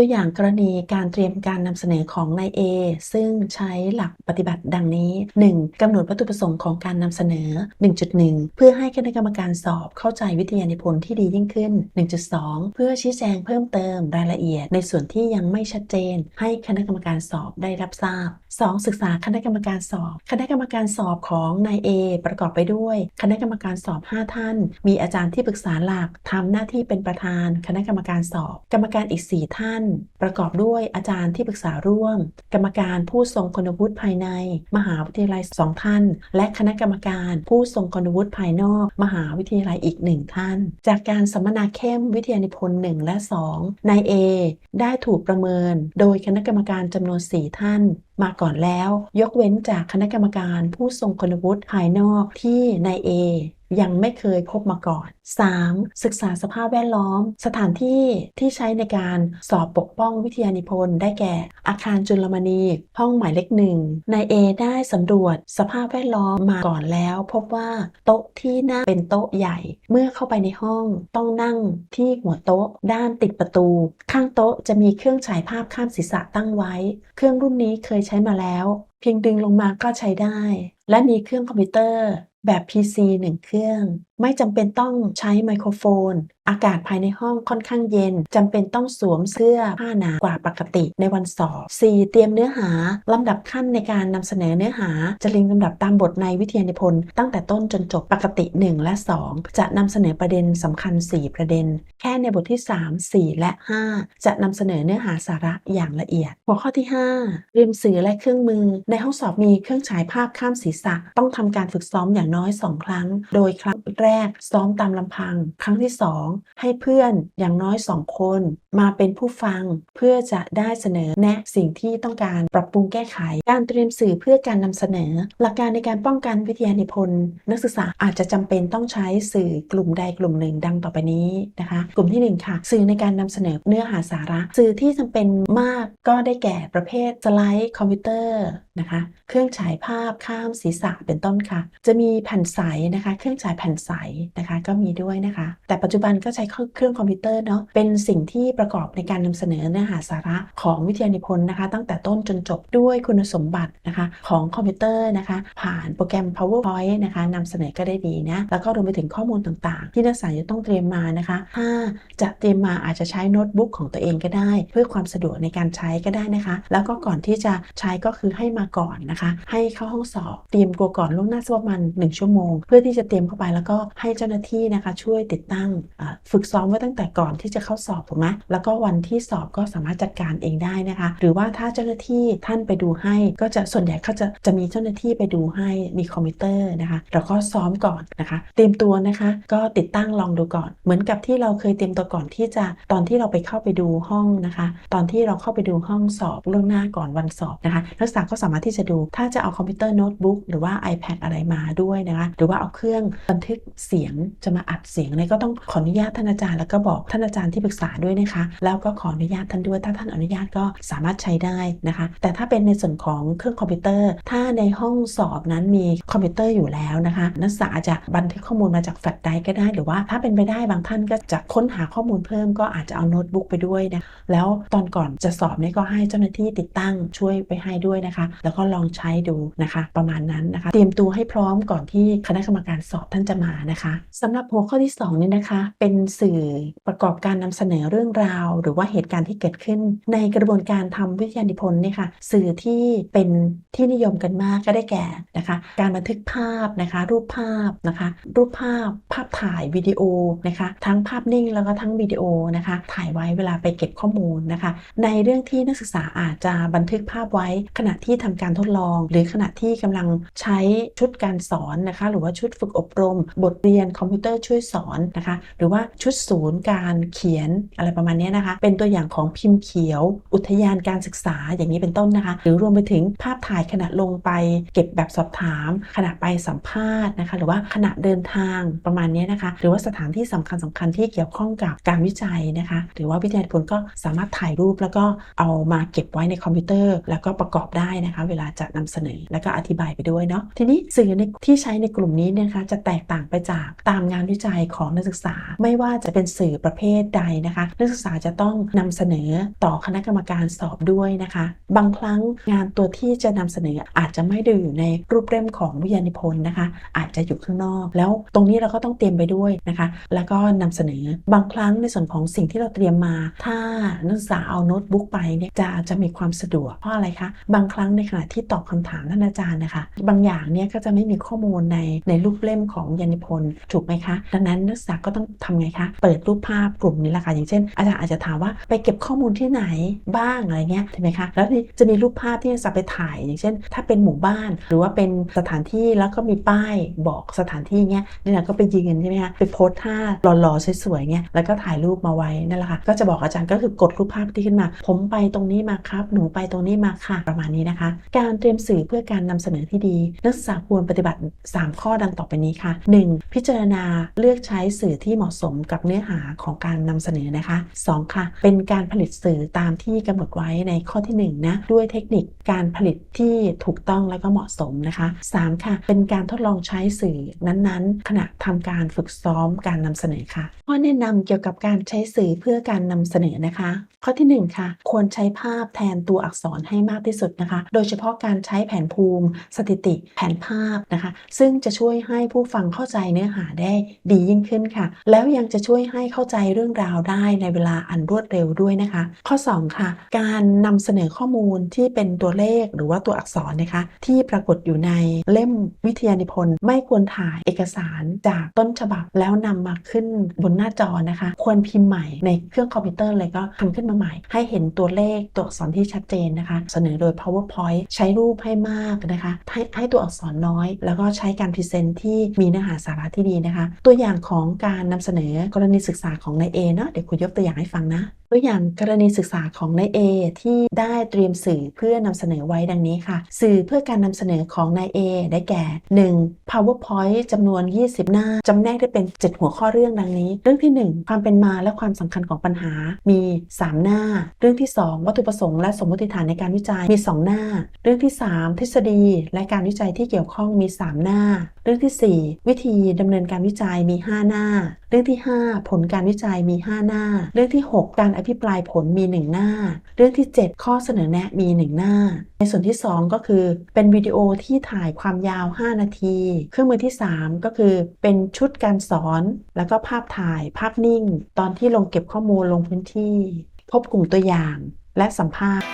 ตัวอย่างกรณีการเตรียมการนำเสนอของนาย A ซึ่งใช้หลักปฏิบัติดังนี้ 1. กำหนดวัตถุประสงค์ของการนำเสนอ 1.1 เพื่อให้คณะกรรมการสอบเข้าใจวิทยานิพนธ์ที่ดียิ่งขึ้น 1.2 เพื่อชี้แจงเพิ่มเติมรายละเอียด ในส่วนที่ยังไม่ชัดเจน ให้คณะกรรมการสอบได้รับทราบ 2. ศึกษาคณะกรรมการสอบ คณะกรรมการสอบของนาย A ประกอบไปด้วย คณะกรรมการสอบ 5 ท่าน มีอาจารย์ที่ปรึกษาหลักทำหน้าที่เป็นประธาน คณะกรรมการสอบ กรรมการอีก 4 ท่านประกอบด้วยอาจารย์ที่ปรึกษาร่วม กรรมการผู้ทรงคุณวุฒิภายใน มหาวิทยาลัย2ท่าน และคณะกรรมการผู้ทรงคุณวุฒิภายนอก มหาวิทยาลัยอีกหนึ่งท่าน จากการสัมมนาเข้มวิทยานิพนธ์1และ 2นาย A ได้ถูกประเมิน โดยคณะกรรมการจำนวน 4 ท่าน มาก่อนแล้ว ยกเว้นจากคณะกรรมการผู้ทรงคุณวุฒิภายนอกที่นาย A ยังไม่เคยพบมาก่อน 3. ศึกษาสภาพแวดล้อม สถานที่ที่ใช้ในการสอบปกป้องวิทยานิพนธ์ได้แก่ อาคารจุลมณี ห้องหมายเลขหนึ่งนายเอได้สำรวจสภาพแวดล้อมมาก่อนแล้ว พบว่าโต๊ะที่นั่งเป็นโต๊ะใหญ่ เมื่อเข้าไปในห้องต้องนั่งที่หัวโต๊ะ ด้านติดประตู ข้างโต๊ะจะมีเครื่องฉายภาพข้ามศีรษะตั้งไว้ เครื่องรุ่นนี้เคยใช้มาแล้ว เพียงดึงลงมาก็ใช้ได้ และมีเครื่องคอมพิวเตอร์แบบ PC 1 เครื่อง ไม่จำเป็นต้องใช้ไมโครโฟน อากาศภายในห้องค่อนข้างเย็นจำเป็นต้องสวมเสื้อผ้าหนากว่าปกติในวันสอบ 4. เตรียมเนื้อหาลำดับขั้นในการนำเสนอเนื้อหา จะเรียงลำดับตามบทในวิทยานิพนธ์ตั้งแต่ต้นจนจบปกติ 1 และ 2 จะนำเสนอประเด็นสำคัญ 4 ประเด็น แค่ในบทที่ 3 4 และ 5 จะนำเสนอเนื้อหาสาระอย่างละเอียด หัวข้อที่ 5 เตรียมสื่อและเครื่องมือ ในห้องสอบมีเครื่องฉายภาพข้ามศีรษะ ต้องทำการฝึกซ้อมอย่างน้อย 2 ครั้ง โดยครั้งแรกซ้อมตามลำพัง ครั้งที่ 2 ให้เพื่อนอย่างน้อย 2 คน มาเป็นผู้ฟังเพื่อจะได้เสนอแนะสิ่งที่ต้องการปรับปรุงแก้ไข การเตรียมสื่อเพื่อการนำเสนอ หลักการในการป้องกันวิทยานิพนธ์นักศึกษาอาจจะจำเป็นต้องใช้สื่อกลุ่มใดกลุ่มหนึ่งดังต่อไปนี้นะคะ กลุ่มที่ 1 ค่ะ สื่อในการนำเสนอเนื้อหาสาระ สื่อที่จำเป็นมากก็ได้แก่ประเภทสไลด์คอมพิวเตอร์นะคะ เครื่องฉายภาพข้ามสีศีรษะเป็นต้นค่ะ จะมีแผ่นใสนะคะ เครื่องฉายแผ่นใสนะคะ ก็มีด้วยนะคะ แต่ปัจจุบันก็ใช้เครื่องคอมพิวเตอร์เนาะเป็นสิ่งที่ประกอบในการนำเสนอเนื้อหาสาระของวิทยานิพนธ์นะคะ ตั้งแต่ต้นจนจบด้วยคุณสมบัตินะคะ ของคอมพิวเตอร์นะคะ ผ่านโปรแกรม PowerPoint นะคะนำเสนอก็ได้ดีนะแล้วก็รวมไปถึงข้อมูลต่างๆ ที่นักศึกษาจะต้องเตรียมมานะคะถ้าจะเตรียมมาอาจจะใช้โน้ตบุ๊กของตัวเองก็ได้ เพื่อความสะดวกในการใช้ก็ได้นะคะ แล้วก็ก่อนที่จะใช้ก็คือให้มาก่อนนะคะ ให้เข้าห้องสอบเตรียมตัวก่อนล่วงหน้าสักประมาณ1ชั่วโมง เพื่อที่จะเตรียมเข้าไปแล้วก็ให้เจ้าหน้าที่นะคะ ช่วยติดตั้งฝึกซ้อมไว้ตั้งแต่ก่อนที่จะเข้าสอบถูกไหมแล้วก็วันที่สอบก็สามารถจัดการเองได้นะคะ หรือว่าถ้าเจ้าหน้าที่ท่านไปดูให้ ก็จะส่วนใหญ่เขาจะจะมีเจ้าหน้าที่ไปดูให้มีคอมพิวเตอร์นะคะเราก็ซ้อมก่อนนะคะ เตรียมตัวนะคะ ก็ติดตั้งลองดูก่อน เหมือนกับที่เราเคยเตรียมตัวก่อนที่จะตอนที่เราไปเข้าไปดูห้องนะคะ ตอนที่เราเข้าไปดูห้องสอบล่วงหน้าก่อนวันสอบนะคะนักศึกษาก็สามารถที่จะดู ถ้าจะเอาคอมพิวเตอร์โน้ตบุ๊กหรือว่า iPad อะไรมาด้วยนะคะ หรือว่าเอาเครื่องบันทึกเสียงจะมาอัดเสียงอะไรก็ต้องขออนุญาตท่านอาจารย์แล้วก็บอกท่านอาจารย์ที่ปรึกษาด้วยนะคะ แล้วก็ขออนุญาตท่านด้วยถ้าท่านอนุญาตก็สามารถใช้ได้นะคะ แต่ถ้าเป็นในส่วนของเครื่องคอมพิวเตอร์ ถ้าในห้องสอบนั้นมีคอมพิวเตอร์อยู่แล้วนะคะ นักศึกษาจะบันทึกข้อมูลมาจากแฟลชไดรฟ์ก็ได้ หรือว่าถ้าเป็นไปได้บางท่านก็จะค้นหาข้อมูลเพิ่มก็อาจจะเอาโน้ตบุ๊กไปด้วยนะแล้วตอนก่อนจะสอบนี่ก็ให้เจ้าหน้าที่ติดตั้งช่วยไปให้ด้วยนะคะ แล้วก็ลองใช้ดูนะคะ ประมาณนั้นนะคะ เตรียมตัวให้พร้อมก่อนที่คณะกรรมการสอบท่านจะมานะคะสำหรับหัวข้อที่2นี่นะคะ เป็นสื่อประกอบการนำเสนอเรื่องราว หรือว่าเหตุการณ์ที่เกิดขึ้น ในกระบวนการทำวิทยานิพนธ์นี่ค่ะสื่อที่เป็นที่นิยมกันมากก็ได้แก่นะคะ การบันทึกภาพนะคะ รูปภาพนะคะ รูปภาพ ภาพถ่ายวิดีโอนะคะ ทั้งภาพนิ่งแล้วก็ทั้งวิดีโอนะคะ ถ่ายไว้เวลาไปเก็บข้อมูลนะคะ ในเรื่องที่นักศึกษาอาจจะบันทึกภาพไว้ขณะที่ทำการทดลอง หรือขณะที่กำลังใช้ชุดการสอนนะคะ หรือว่าชุดฝึกอบรม บทเรียนคอมพิวเตอร์ช่วยสอนนะคะ หรือว่าชุดศูนย์การเขียนอะไรประมาณนี้นะคะ เป็นตัวอย่างของพิมพ์เขียว อุทยานการศึกษาอย่างนี้เป็นต้นนะคะ หรือรวมไปถึงภาพถ่ายขณะลงไป เก็บแบบสอบถาม ขณะไปสัมภาษณ์นะคะ หรือว่าขณะเดินทางประมาณนี้นะคะ หรือว่าสถานที่สำคัญสำคัญที่เกี่ยวข้องกับการวิจัยนะคะ หรือว่าวิทยานิพนธ์ก็สามารถถ่ายรูปแล้วก็เอามาเก็บไว้ในคอมพิวเตอร์ แล้วก็ประกอบได้นะคะ เวลาจะนำเสนอแล้วก็อธิบายไปด้วยเนาะทีนี้สื่อในที่ใช้ในกลุ่มนี้นะคะจะแตกต่างไปจากตามงานวิจัยของนักศึกษา ไม่ว่าจะเป็นสื่อประเภทใดนะคะ นักศึกษาจะต้องนำเสนอต่อคณะกรรมการสอบด้วยนะคะ บางครั้งงานตัวที่จะนำเสนออาจจะไม่ได้อยู่ในรูปเล่มของวิทยานิพนธ์นะคะ อาจจะอยู่ข้างนอก แล้วตรงนี้เราก็ต้องเตรียมไปด้วยนะคะ แล้วก็นำเสนอบางครั้งในส่วนของสิ่งที่เราเตรียมมา ถ้านักศึกษาเอาโน้ตบุ๊กไปเนี่ยจะจะมีความสะดวกเพราะอะไรคะบางครั้งในขณะที่ตอบคำถามท่านอาจารย์นะคะบางอย่างเนี่ยก็จะไม่มีข้อมูลในในรูปเล่มของยานิพนธ์ถูกไหมคะ ดังนั้นนักศึกษาก็ต้องทำไงคะ เปิดรูปภาพกลุ่มนี้แหละค่ะอย่างเช่น อาจารย์อาจจะถามว่าไปเก็บข้อมูลที่ไหนบ้างอะไรเงี้ยใช่ไหมคะ แล้วนี่จะมีรูปภาพที่นักศึกษาไปถ่าย อย่างเช่น ถ้าเป็นหมู่บ้าน หรือว่าเป็นสถานที่แล้วก็มีป้ายบอกสถานที่เงี้ยนี่เราก็ไปยืนใช่ไหมคะไปโพสท่าหล่อๆสวยๆเงี้ยแล้วก็ถ่ายรูปมาไว้นั่นแหละค่ะก็จะบอกอาจารย์ก็คือกดรูปภาพที่ขึ้นมา ผมไปตรงนี้มาครับ หนูไปตรงนี้มาค่ะประมาณนี้นะคะ การเตรียมสื่อเพื่อการนำเสนอที่ดีนักศึกษาควรปฏิบัติ 3 ข้อดังต่อไปนี้ค่ะ 1. พิจารณาเลือกใช้สื่อที่เหมาะสมกับเนื้อหาของการนำเสนอนะคะ 2. ค่ะ เป็นการผลิตสื่อตามที่กำหนดไว้ในข้อที่ 1 นะ ด้วยเทคนิคการผลิตที่ถูกต้องและก็เหมาะสมนะคะ 3. ค่ะ เป็นการทดลองใช้สื่อนั้นๆ ขณะทำการฝึกซ้อมการนำเสนอค่ะ ข้อแนะนำเกี่ยวกับการใช้สื่อเพื่อการนำเสนอนะคะ ข้อที่ 1 ค่ะ ควรใช้ภาพแทนตัวอักษรให้มากที่สุดนะคะ โดยเฉพาะการใช้แผนภูมิสถิติแผนภาพนะคะ ซึ่งจะช่วยให้ผู้ฟังเข้าใจเนื้อหาได้ดียิ่งขึ้นค่ะ แล้วยังจะช่วยให้เข้าใจเรื่องราวได้ในเวลาอันรวดเร็วด้วยนะคะ ข้อ 2 ค่ะ การนำเสนอข้อมูลที่เป็นตัวเลขหรือว่าตัวอักษรนะคะ ที่ปรากฏอยู่ในเล่มวิทยานิพนธ์ไม่ควรถ่ายเอกสารจากต้นฉบับแล้วนำมาขึ้นบนหน้าจอนะคะ ควรพิมพ์ใหม่ในเครื่องคอมพิวเตอร์เลยก็ทำขึ้นมาใหม่ ให้เห็นตัวเลขตัวอักษรที่ชัดเจนนะคะ เสนอโดย powerpoint ใช้รูปให้มากนะคะให้ให้ตัวอักษรน้อย แล้วก็ใช้การพรีเซนต์ที่มีเนื้อหาสาระที่ดีนะคะ ตัวอย่างของการนำเสนอกรณีศึกษาของนายเอเนาะเดี๋ยวคุณยกตัวอย่างให้ฟังนะ ตัวอย่างกรณีศึกษาของนายเอที่ได้เตรียมสื่อเพื่อนำเสนอไว้ดังนี้ค่ะ สื่อเพื่อการนำเสนอของนายเอได้แก่ 1. powerpoint จำนวน 20 หน้าจำแนกได้เป็น 7 หัวข้อเรื่องดังนี้ เรื่องที่ 1 ความเป็นมาและความสำคัญของปัญหา มี 3 หน้า เรื่องที่ 2 วัตถุประสงค์และสมมติฐานในการวิจัยมี 2 หน้า เรื่องที่ 3 ทฤษฎีและการวิจัยที่เกี่ยวข้องมี 3 หน้า รื่องที่ 4 วิธีดำเนินการวิจัยมี 5 หน้า เรื่องที่ 5 ผลการวิจัยมี 5 หน้า เรื่องที่ 6 การอภิปรายผลมี 1 หน้า เรื่องที่ 7 ข้อเสนอแนะมี 1 หน้า ในส่วนที่ 2 ก็คือ เป็นวิดีโอที่ถ่ายความยาว 5 นาที เครื่องมือที่ 3 ก็คือ เป็นชุดการสอน แล้วก็ภาพถ่ายภาพนิ่ง ตอนที่ลงเก็บข้อมูลลงพื้นที่ พบกลุ่มตัวอย่างและสัมภาษณ์